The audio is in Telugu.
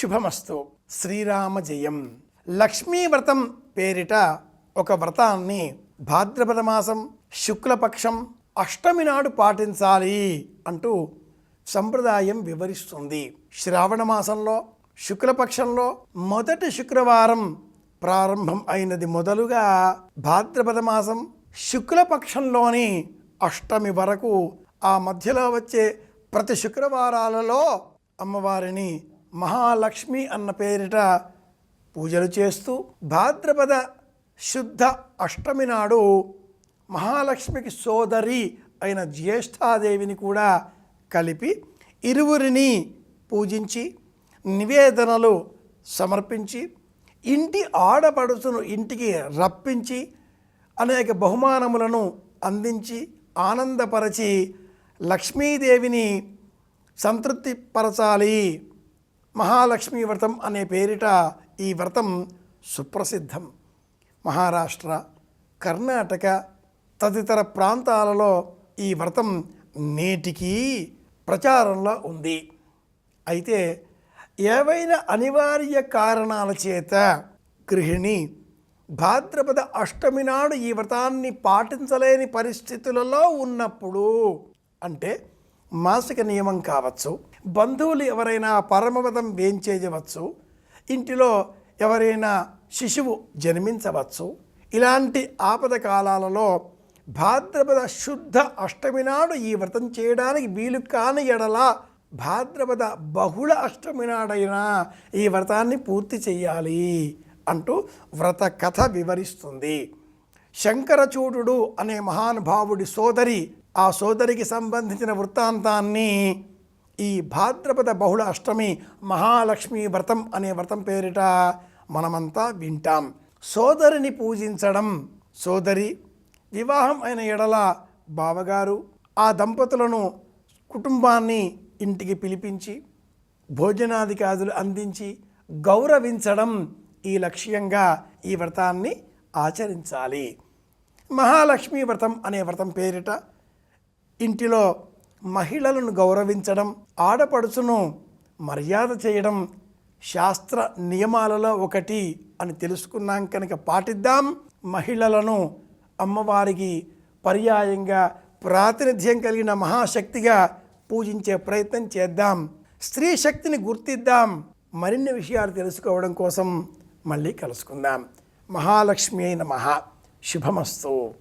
శుభమస్తు. శ్రీరామ జయం లక్ష్మీ వ్రతం పేరిట ఒక వ్రతాన్ని భాద్రపద మాసం శుక్లపక్షం అష్టమి నాడు పాటించాలి అంటూ సంప్రదాయం వివరిస్తుంది. శ్రావణ మాసంలో శుక్లపక్షంలో మొదటి శుక్రవారం ప్రారంభం అయినది మొదలుగా భాద్రపద మాసం శుక్లపక్షంలోని అష్టమి వరకు ఆ మధ్యలో వచ్చే ప్రతి శుక్రవారాలలో అమ్మవారిని మహాలక్ష్మి అన్న పేరిట పూజలు చేస్తూ భాద్రపద శుద్ధ అష్టమి నాడు మహాలక్ష్మికి సోదరి అయిన జ్యేష్ఠాదేవిని కూడా కలిపి ఇరువురిని పూజించి నివేదనలు సమర్పించి ఇంటి ఆడపడుచును ఇంటికి రప్పించి అనేక బహుమానములను అందించి ఆనందపరచి లక్ష్మీదేవిని సంతృప్తిపరచాలి. మహాలక్ష్మీ వ్రతం అనే పేరిట ఈ వ్రతం సుప్రసిద్ధం. మహారాష్ట్ర కర్ణాటక తదితర ప్రాంతాలలో ఈ వ్రతం నేటికీ ప్రచారంలో ఉంది. అయితే ఏవైనా అనివార్య కారణాల చేత గృహిణి భాద్రపద అష్టమి నాడు ఈ వ్రతాన్ని పాటించలేని పరిస్థితులలో ఉన్నప్పుడు అంటే మాసిక నియమం కావచ్చు బంధువులు ఎవరైనా పరమపదం వేయించేయవచ్చు ఇంటిలో ఎవరైనా శిశువు జన్మించవచ్చు ఇలాంటి ఆపద కాలాలలో భాద్రపద శుద్ధ అష్టమి నాడు ఈ వ్రతం చేయడానికి వీలు కాని ఎడల భాద్రపద బహుళ అష్టమి నాడైనా ఈ వ్రతాన్ని పూర్తి చేయాలి అంటూ వ్రత కథ వివరిస్తుంది. శంకరచూడు అనే మహానుభావుడి సోదరి ఆ సోదరికి సంబంధించిన వృత్తాంతాన్ని ఈ భాద్రపద బహుళ అష్టమి మహాలక్ష్మి వ్రతం అనే వ్రతం పేరిట మనమంతా వింటాం. సోదరిని పూజించడం సోదరి వివాహం అయిన ఎడల బావగారు ఆ దంపతులను కుటుంబాన్ని ఇంటికి పిలిపించి భోజనాదికాదులు అందించి గౌరవించడం ఈ లక్ష్యంగా ఈ వ్రతాన్ని ఆచరించాలి. మహాలక్ష్మి వ్రతం అనే వ్రతం పేరిట ఇంటిలో మహిళలను గౌరవించడం ఆడపడుచును మర్యాద చేయడం శాస్త్ర నియమాలలో ఒకటి అని తెలుసుకున్నాం కనుక పాటిద్దాం. మహిళలను అమ్మవారికి పర్యాయంగా ప్రాతినిధ్యం కలిగిన మహాశక్తిగా పూజించే ప్రయత్నం చేద్దాం. స్త్రీ శక్తిని గుర్తిద్దాం. మరిన్ని విషయాలు తెలుసుకోవడం కోసం మళ్ళీ కలుసుకుందాం. మహాలక్ష్మి అయిన మహా. శుభమస్తు.